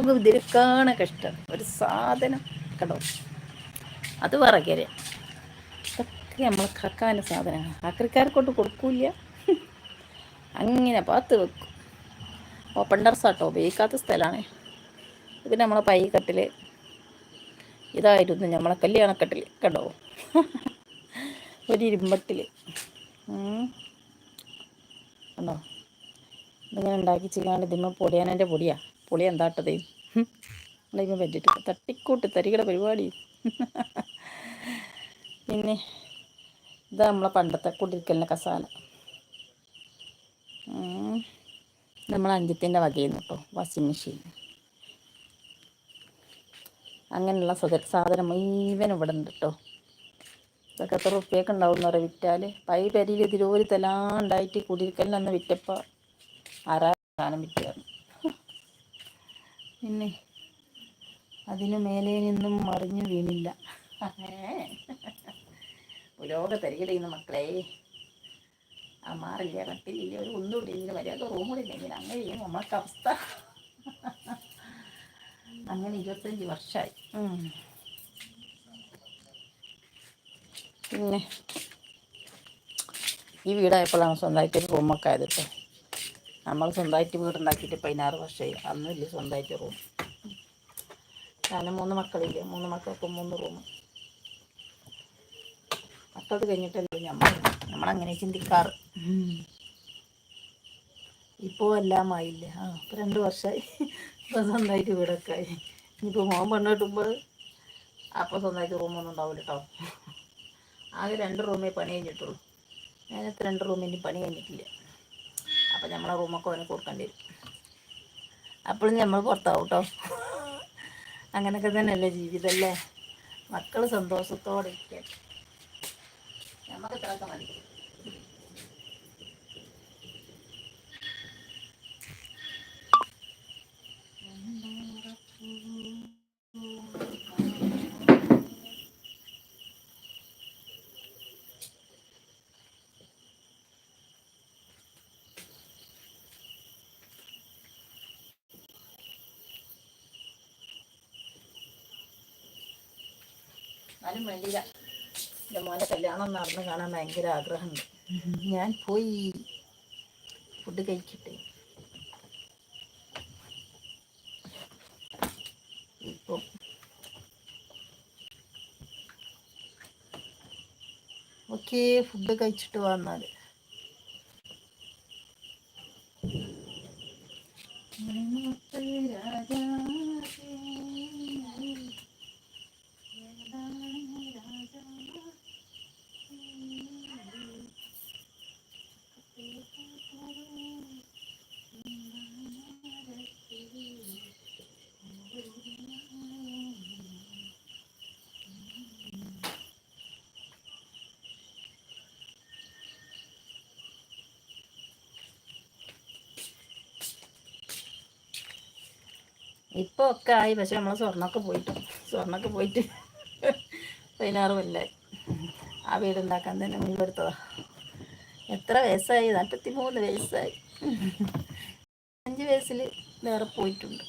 ലോകം ഇതിലേക്കാണ് കഷ്ടം. ഒരു സാധനം കണ്ടോ? അത് പറകരെ ഇതൊക്കെ നമ്മൾ കക്കാന്റെ സാധനമാണ് ആക്രിക്കാരെ കൊണ്ട് കൊടുക്കൂല അങ്ങനെ പാത്ത് വെക്കും. ഓപ്പൺ ടെറസാട്ടോ ഉപയോഗിക്കാത്ത സ്ഥലമാണ് ഇത് നമ്മളെ പൈക്കട്ടിൽ കട്ടിൽ ഇതായിരുന്നു നമ്മളെ കല്യാണക്കട്ടിൽ കണ്ടോ? ഒരു ഇരുമ്പട്ടിൽ കണ്ടോ? ഇതിങ്ങനെ ഉണ്ടാക്കി ചെയ്യാണ്ട് ഇതിമ്മ പൊടിയാനെന്റെ പൊടിയാ. പൊളി എന്താട്ടതേ? ഇതിമ്മ പറ്റിട്ട് തട്ടിക്കൂട്ട് തരികട പരിപാടി. പിന്നെ ഇതാ നമ്മളെ പണ്ടത്തെ കുടിരിക്കലിന്റെ കസാല. നമ്മൾ അഞ്ചത്തിന്റെ വകയുന്നു കേട്ടോ വാഷിംഗ് മെഷീൻ. അങ്ങനെയുള്ള സാധനം മുഴുവൻ ഇവിടെ ഉണ്ട് കേട്ടോ. ഇതൊക്കെ എത്ര റുപ്യൊക്കെ ഉണ്ടാവും എന്ന് പറയാം വിറ്റാൽ പൈ പരിയിൽ ഇതിലൊരു തലാണ്ടായിട്ട് കുടിയിരിക്കലിനന്ന് വിറ്റപ്പോൾ ആറാ വിറ്റായിരുന്നു പിന്നെ അതിന് മേലെ നിന്നും മറിഞ്ഞു വീണില്ല. പുരോഗ തരികടയുന്ന മക്കളെ ആ മാറില്ല കട്ടിലില്ല ഒരു ഒന്നുകൂടി ഇങ്ങനെ മര്യാദ റൂമുകളില്ലെങ്കിൽ അങ്ങനെ നമ്മൾക്ക് അവസ്ഥ. അങ്ങനെ ഇരുപത്തഞ്ച് വർഷമായി പിന്നെ ഈ വീടായപ്പോഴാണ് സ്വന്തമായിട്ട് ഒരു റൂമൊക്കെ ആയത് കേട്ടോ. നമ്മൾ സ്വന്തമായിട്ട് വീടുണ്ടാക്കിയിട്ട് പതിനാറ് വർഷമായി. അന്നില്ല സ്വന്തമായിട്ട് റൂം കാരണം മൂന്ന് മക്കളില്ലേ? മൂന്ന് മക്കൾക്ക് മൂന്ന് റൂം മക്കൾക്ക് കഴിഞ്ഞിട്ടല്ലോ നമ്മൾ നമ്മളങ്ങനെ ചിന്തിക്കാറ്. ഇപ്പോൾ എല്ലാം ആയില്ല? ആ ഇപ്പം രണ്ട് വർഷമായി ഇപ്പം സ്വന്തമായിട്ട് വീടൊക്കെ ആയി. ഇനിയിപ്പോൾ മോൻ പെണ്ണ് കിട്ടുമ്പോൾ അപ്പോൾ സ്വന്തമായിട്ട് റൂമൊന്നും ഉണ്ടാവില്ല കേട്ടോ ആകെ രണ്ട് റൂമേ പണി കഴിഞ്ഞിട്ടുള്ളൂ. ഞാനത്ര രണ്ട് റൂമിന്റെ പണി കഴിഞ്ഞിട്ടില്ല. അപ്പം നമ്മളെ റൂമൊക്കെ അവന് കൊടുക്കേണ്ടി വരും. അപ്പോഴും നമ്മൾ പുറത്താവും കേട്ടോ അങ്ങനെയൊക്കെ തന്നെയല്ലേ ജീവിതമല്ലേ മക്കൾ സന്തോഷത്തോടെ ഇരിക്കട്ടെ. നമുക്ക് ഇത്രയൊക്കെ മതി. എന്നാലും വേണ്ടിയില്ല. എന്റെ മോനെ കല്യാണം നടന്ന് കാണാൻ ഭയങ്കര ആഗ്രഹമുണ്ട്. ഞാൻ പോയി ഫുഡ് കഴിക്കട്ടെ? ഇപ്പം. ഓക്കെ ഫുഡ് കഴിച്ചിട്ട് വന്നാൽ രാജാ ഇപ്പോൾ ഒക്കെ ആയി. പക്ഷെ നമ്മൾ സ്വർണമൊക്കെ പോയിട്ട് സ്വർണമൊക്കെ പോയിട്ട് പതിനാറ് കൊല്ലായി. ആ വീടുണ്ടാക്കാൻ തന്നെ മുൻപെടുത്തതാ എത്ര വയസ്സായി? നാൽപ്പത്തി മൂന്ന് വയസ്സായി. അഞ്ച് വയസ്സിൽ വേറെ പോയിട്ടുണ്ട്.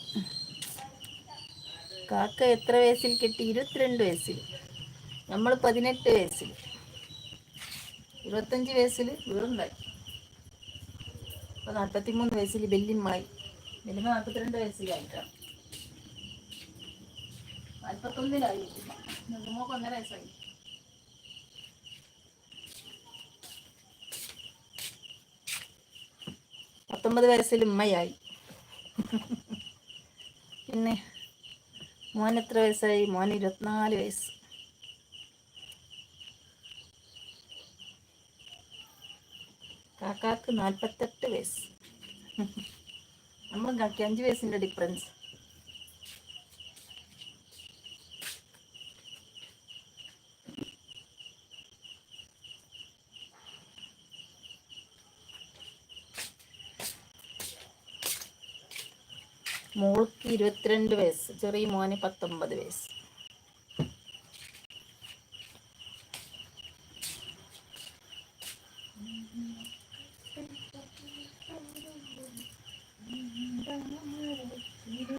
കാക്ക എത്ര വയസ്സിൽ കെട്ടി? ഇരുപത്തിരണ്ട് വയസ്സിൽ. നമ്മൾ പതിനെട്ട് വയസ്സിൽ. ഇരുപത്തഞ്ച് വയസ്സിൽ വീടുണ്ടായി. നാൽപ്പത്തി മൂന്ന് വയസ്സിൽ ബെല്ലിമായി ബെല്ലിമ നാൽപ്പത്തിരണ്ട് വയസ്സിലായിട്ടാണ്. നാൽപ്പത്തൊന്നിലായി നിങ്ങൾക്ക് ഒന്നര വയസ്സായി. പത്തൊമ്പത് വയസ്സിൽ ഉമ്മയായി. പിന്നെ മോൻ എത്ര വയസ്സായി? മോൻ ഇരുപത്തിനാല് വയസ്സ്. കാക്കാക്ക് നാൽപ്പത്തെട്ട് വയസ്സ്. നമ്മൾ കാക്കി അഞ്ച് വയസ്സിന്റെ ഡിഫറൻസ് മോൾക്ക് ഇരുപത്തിരണ്ട് വയസ്സ് ചെറിയ മോന് പത്തൊമ്പത് വയസ്സ്.